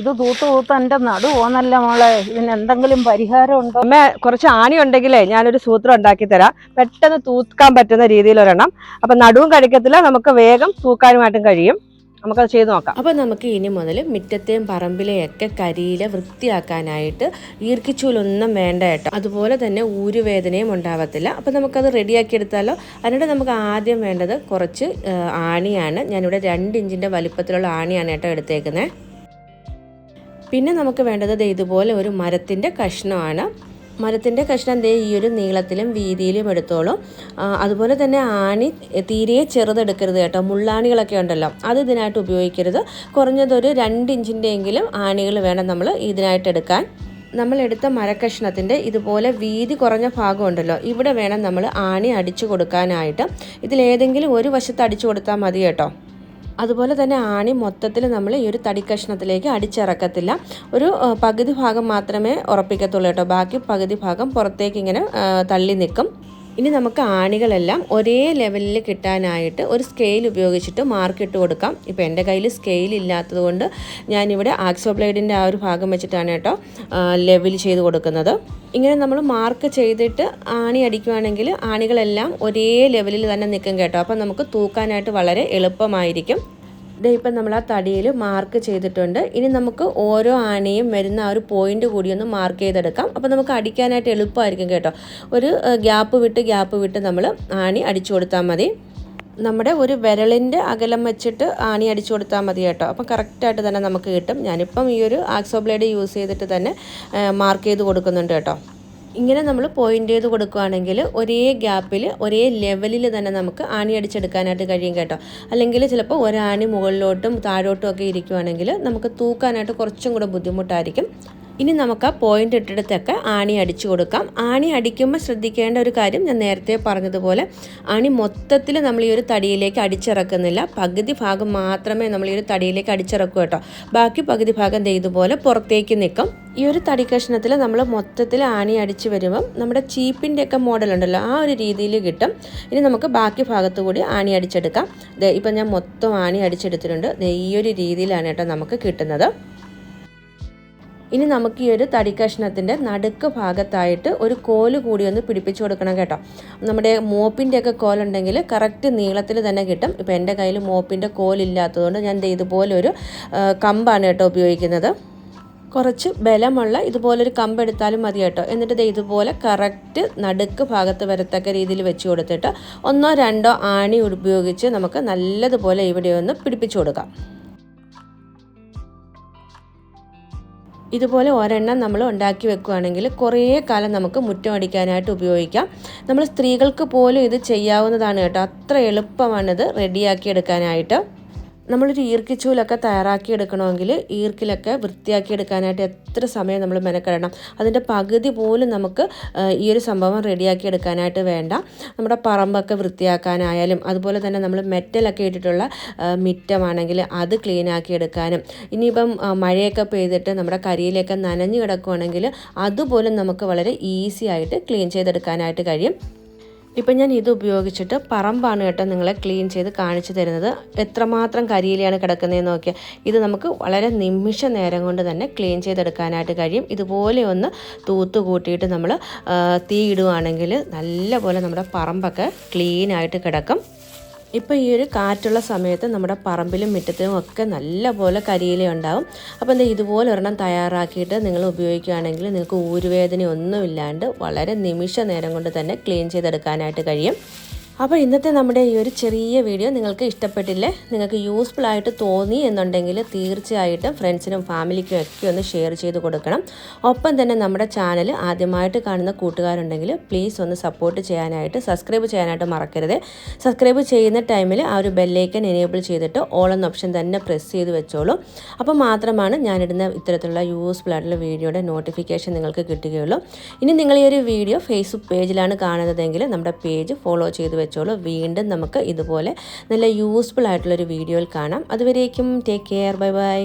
ഇത് തൂത്ത് തൂത്ത് എന്റെ നടു പോന്നല്ല മോളെ. ഇതിന് എന്തെങ്കിലും പരിഹാരം ഉണ്ടോ? അമ്മ കുറച്ച് ആണി ഉണ്ടെങ്കിലേ ഞാനൊരു സൂത്രം ഉണ്ടാക്കി തരാം. പെട്ടെന്ന് തൂക്കാൻ പറ്റുന്ന രീതിയിൽ ഒരെണ്ണം അപ്പൊ നടുവും കഴിക്കത്തില്ല നമുക്ക് വേഗം തൂക്കാനുമായിട്ടും കഴിയും. നമുക്കത് ചെയ്ത് നോക്കാം. അപ്പോൾ നമുക്ക് ഇനി മുതൽ മുറ്റത്തെയും പറമ്പിലെയൊക്കെ കരിയില വൃത്തിയാക്കാനായിട്ട് ഈർക്കിച്ചൂലൊന്നും വേണ്ട കേട്ടോ. അതുപോലെ തന്നെ ഊരുവേദനയും ഉണ്ടാവത്തില്ല. അപ്പോൾ നമുക്കത് റെഡിയാക്കി എടുത്താലോ അതിനോട് നമുക്ക് ആദ്യം വേണ്ടത് കുറച്ച് ആണിയാണ്. ഞാനിവിടെ രണ്ട് ഇഞ്ചിന്റെ വലിപ്പത്തിലുള്ള ആണിയാണ് കേട്ടോ എടുത്തേക്കുന്നത് പിന്നെ നമുക്ക് വേണ്ടത് ഇതുപോലെ ഒരു മരത്തിന്റെ കഷ്ണമാണ്. മരത്തിന്റെ കഷ്ണം ദേ ഈ ഒരു നീളത്തിലും വീതിയിലും എടുത്തോളും. അതുപോലെ തന്നെ ആണി തീരെ ചെറുതെടുക്കരുത് കേട്ടോ. മുള്ളാണികളൊക്കെ ഉണ്ടല്ലോ അത് ഇതിനായിട്ട് ഉപയോഗിക്കരുത്. കുറഞ്ഞതൊരു രണ്ട് ഇഞ്ചിന്റെയെങ്കിലും ആണികൾ വേണം നമ്മൾ ഇതിനായിട്ട് എടുക്കാൻ. നമ്മൾ എടുത്ത മരക്കഷ്ണത്തിന്റെ ഇതുപോലെ വീതി കുറഞ്ഞ ഭാഗമുണ്ടല്ലോ ഇവിടെ വേണം നമ്മൾ ആണി അടിച്ചു കൊടുക്കാനായിട്ട്. ഇതിലേതെങ്കിലും ഒരു വശത്ത് അടിച്ചു കൊടുത്താൽ മതി കേട്ടോ. അതുപോലെ തന്നെ ആണി മൊത്തത്തിൽ നമ്മൾ ഈ ഒരു തടി കഷ്ണത്തിലേക്ക് അടിച്ചിറക്കത്തില്ല. ഒരു പകുതി ഭാഗം മാത്രമേ ഉറപ്പിക്കത്തുള്ളൂ കേട്ടോ. ബാക്കി പകുതി ഭാഗം പുറത്തേക്ക് ഇങ്ങനെ തള്ളി നിൽക്കും. ഇനി നമുക്ക് ആണികളെല്ലാം ഒരേ ലെവലിൽ കിട്ടാനായിട്ട് ഒരു സ്കെയിൽ ഉപയോഗിച്ചിട്ട് മാർക്ക് ഇട്ട് കൊടുക്കാം. ഇപ്പോൾ എന്റെ കയ്യിൽ സ്കെയിൽ ഇല്ലാത്തത് കൊണ്ട് ഞാനിവിടെ ആക്സോ ബ്ലേഡിന്റെ ആ ഒരു ഭാഗം വെച്ചിട്ടാണ് കേട്ടോ ലെവൽ ചെയ്ത് കൊടുക്കുന്നത്. ഇങ്ങനെ നമ്മൾ മാർക്ക് ചെയ്തിട്ട് ആണി അടിക്കുവാണെങ്കിൽ ആണികളെല്ലാം ഒരേ ലെവലിൽ തന്നെ നിൽക്കും കേട്ടോ. അപ്പോൾ നമുക്ക് തൂക്കാനായിട്ട് വളരെ എളുപ്പമായിരിക്കും. ദേ ഇപ്പം നമ്മൾ ആ തടിയിൽ മാർക്ക് ചെയ്തിട്ടുണ്ട്. ഇനി നമുക്ക് ഓരോ ആനയും വരുന്ന ആ ഒരു പോയിന്റ് കൂടി ഒന്ന് മാർക്ക് ചെയ്തെടുക്കാം. അപ്പോൾ നമുക്ക് അടിക്കാനായിട്ട് എളുപ്പമായിരിക്കും കേട്ടോ. ഒരു ഗ്യാപ്പ് വിട്ട് ഗ്യാപ്പ് വിട്ട് നമ്മൾ ആണി അടിച്ചു കൊടുത്താൽ മതി. നമ്മുടെ ഒരു വിരളിന്റെ അകലം വെച്ചിട്ട് ആണി അടിച്ചു കൊടുത്താൽ മതി കേട്ടോ. അപ്പം കറക്റ്റായിട്ട് തന്നെ നമുക്ക് കിട്ടും. ഞാനിപ്പം ഈ ഒരു ആക്സോ ബ്ലേഡ് യൂസ് ചെയ്തിട്ട് തന്നെ മാർക്ക് ചെയ്ത് കൊടുക്കുന്നുണ്ട് കേട്ടോ. ഇങ്ങനെ നമ്മൾ പോയിന്റ് ചെയ്ത് കൊടുക്കുകയാണെങ്കിൽ ഒരേ ഗ്യാപ്പിൽ ഒരേ ലെവലിൽ തന്നെ നമുക്ക് ആണി അടിച്ചെടുക്കാനായിട്ട് കഴിയും കേട്ടോ. അല്ലെങ്കിൽ ചിലപ്പോൾ ഒരാണി മുകളിലോട്ടും താഴോട്ടും ഒക്കെ ഇരിക്കുവാണെങ്കിൽ നമുക്ക് തൂക്കാനായിട്ട് കുറച്ചും കൂടെ ബുദ്ധിമുട്ടായിരിക്കും. ഇനി നമുക്ക് ആ പോയിന്റ് ഇട്ടിടത്തൊക്കെ ആണി അടിച്ചു കൊടുക്കാം. ആണി അടിക്കുമ്പോൾ ശ്രദ്ധിക്കേണ്ട ഒരു കാര്യം ഞാൻ നേരത്തെ പറഞ്ഞതുപോലെ ആണി മൊത്തത്തിൽ നമ്മൾ ഈ ഒരു തടിയിലേക്ക് അടിച്ചിറക്കുന്നില്ല. പകുതി ഭാഗം മാത്രമേ നമ്മൾ ഈ ഒരു തടിയിലേക്ക് അടിച്ചിറക്കൂ കേട്ടോ. ബാക്കി പകുതി ഭാഗം ഇതുപോലെ പുറത്തേക്ക് നിൽക്കും. ഈ ഒരു തടി കഷ്ണത്തിൽ നമ്മൾ മൊത്തത്തിൽ ആണി അടിച്ച് വരുമ്പം നമ്മുടെ ചീപ്പിന്റെയൊക്കെ മോഡൽ ഉണ്ടല്ലോ ആ ഒരു രീതിയിൽ കിട്ടും. ഇനി നമുക്ക് ബാക്കി ഭാഗത്ത് കൂടി ആണി അടിച്ചെടുക്കാം. ഇപ്പം ഞാൻ മൊത്തം ആണി അടിച്ചെടുത്തിട്ടുണ്ട്. ഈ ഒരു രീതിയിലാണ് കേട്ടോ നമുക്ക് കിട്ടുന്നത്. ഇനി നമുക്ക് ഈ ഒരു തടി കഷ്ണത്തിന്റെ നടുക്ക് ഭാഗത്തായിട്ട് ഒരു കോൽ കൂടി ഒന്ന് പിടിപ്പിച്ചു കൊടുക്കണം കേട്ടോ. നമ്മുടെ മോപ്പിന്റെ ഒക്കെ കോലുണ്ടെങ്കിൽ കറക്റ്റ് നീളത്തിൽ തന്നെ കിട്ടും. ഇപ്പോൾ എന്റെ കയ്യിൽ മോപ്പിന്റെ കോലില്ലാത്തതുകൊണ്ട് ഞാൻ ഇതുപോലെ ഒരു കമ്പാണ് കേട്ടോ ഉപയോഗിക്കുന്നത്. കുറച്ച് ബലമുള്ള ഇതുപോലൊരു കമ്പ് എടുത്താലും മതി കേട്ടോ. എന്നിട്ട് ദേ ഇതുപോലെ കറക്റ്റ് നടുക്ക് ഭാഗത്ത് വരത്തക്ക രീതിയിൽ വെച്ച് കൊടുത്തിട്ട് ഒന്നോ രണ്ടോ ആണി ഉപയോഗിച്ച് നമുക്ക് നല്ലതുപോലെ ഇവിടെ ഒന്ന് പിടിപ്പിച്ചു കൊടുക്കാം. ഇതുപോലെ ഒരെണ്ണം നമ്മൾ ഉണ്ടാക്കി വെക്കുകയാണെങ്കിൽ കുറേ കാലം നമുക്ക് മുറ്റം അടിക്കാനായിട്ട് ഉപയോഗിക്കാം. നമ്മൾ സ്ത്രീകൾക്ക് പോലും ഇത് ചെയ്യാവുന്നതാണ് കേട്ടോ. അത്ര എളുപ്പമാണിത് റെഡിയാക്കി എടുക്കാനായിട്ട്. നമ്മളൊരു ഈർക്കിച്ചൂലൊക്കെ തയ്യാറാക്കി എടുക്കണമെങ്കിൽ ഈർക്കിലൊക്കെ വൃത്തിയാക്കി എടുക്കാനായിട്ട് എത്ര സമയം നമ്മൾ മെനക്കെടണം. അതിന്റെ പകുതി പോലും നമുക്ക് ഈ ഒരു സംഭവം റെഡിയാക്കി എടുക്കാനായിട്ട് വേണ്ട. നമ്മുടെ പറമ്പൊക്കെ വൃത്തിയാക്കാനായാലും അതുപോലെ തന്നെ നമ്മൾ മെറ്റലൊക്കെ ഇട്ടിട്ടുള്ള മിറ്റമാണെങ്കിൽ അത് ക്ലീൻ ആക്കി എടുക്കാനും ഇനിയിപ്പം മഴയൊക്കെ പെയ്തിട്ട് നമ്മുടെ കരിയിലൊക്കെ നനഞ്ഞു കിടക്കുവാണെങ്കിൽ അതുപോലും നമുക്ക് വളരെ ഈസി ആയിട്ട് ക്ലീൻ ചെയ്തെടുക്കാനായിട്ട് കഴിയും. ഇപ്പം ഞാൻ ഇത് ഉപയോഗിച്ചിട്ട് പറമ്പാണ് കേട്ടോ നിങ്ങളെ ക്ലീൻ ചെയ്ത് കാണിച്ചു തരുന്നത്. എത്രമാത്രം കരിയിലാണ് കിടക്കുന്നതെന്ന് നോക്കിയാൽ ഇത് നമുക്ക് വളരെ നിമിഷ നേരം കൊണ്ട് തന്നെ ക്ലീൻ ചെയ്തെടുക്കാനായിട്ട് കഴിയും. ഇതുപോലെ ഒന്ന് തൂത്ത് കൂട്ടിയിട്ട് നമ്മൾ തീ ഇടുവാണെങ്കിൽ നല്ലപോലെ നമ്മുടെ പറമ്പൊക്കെ ക്ലീനായിട്ട് കിടക്കും. ഇപ്പോൾ ഈ ഒരു കാറ്റുള്ള സമയത്ത് നമ്മുടെ പറമ്പിലും മുറ്റത്തിലും ഒക്കെ നല്ലപോലെ കരിയില ഉണ്ടാവും. അപ്പോൾ എന്താ ഇതുപോലെ ഒരെണ്ണം തയ്യാറാക്കിയിട്ട് നിങ്ങൾ ഉപയോഗിക്കുകയാണെങ്കിൽ നിങ്ങൾക്ക് ഊരുവേദന ഒന്നുമില്ലാണ്ട് വളരെ നിമിഷ നേരം കൊണ്ട് തന്നെ ക്ലീൻ ചെയ്തെടുക്കാനായിട്ട് കഴിയും. അപ്പോൾ ഇന്നത്തെ നമ്മുടെ ഈ ഒരു ചെറിയ വീഡിയോ നിങ്ങൾക്ക് ഇഷ്ടപ്പെട്ടില്ലേ? നിങ്ങൾക്ക് യൂസ്ഫുൾ ആയിട്ട് തോന്നി എന്നുണ്ടെങ്കിൽ തീർച്ചയായിട്ടും ഫ്രണ്ട്സിനും ഫാമിലിക്കും ഒക്കെ ഒന്ന് ഷെയർ ചെയ്ത് കൊടുക്കണം. ഒപ്പം തന്നെ നമ്മുടെ ചാനൽ ആദ്യമായിട്ട് കാണുന്ന കൂട്ടുകാരുണ്ടെങ്കിൽ പ്ലീസ് ഒന്ന് സപ്പോർട്ട് ചെയ്യാനായിട്ട് സബ്സ്ക്രൈബ് ചെയ്യാനായിട്ട് മറക്കരുത്. സബ്സ്ക്രൈബ് ചെയ്യുന്ന ടൈമിൽ ആ ഒരു ബെല്ലൈക്കൻ എനേബിൾ ചെയ്തിട്ട് ഓൾ എന്ന ഓപ്ഷൻ തന്നെ പ്രസ് ചെയ്ത് വെച്ചോളൂ. അപ്പോൾ മാത്രമാണ് ഞാനിടുന്ന ഇത്തരത്തിലുള്ള യൂസ്ഫുൾ ആയിട്ടുള്ള വീഡിയോയുടെ നോട്ടിഫിക്കേഷൻ നിങ്ങൾക്ക് കിട്ടുകയുള്ളൂ. ഇനി നിങ്ങൾ ഈ ഒരു വീഡിയോ ഫേസ്ബുക്ക് പേജിലാണ് കാണുന്നതെങ്കിൽ നമ്മുടെ പേജ് ഫോളോ ചെയ്ത് വെച്ചോളൂ. വീണ്ടും നമുക്ക് ഇതുപോലെ നല്ല യൂസ്ഫുൾ ആയിട്ടുള്ളൊരു വീഡിയോയിൽ കാണാം. അതുവരേക്കും ടേക്ക് കെയർ ബൈ ബൈ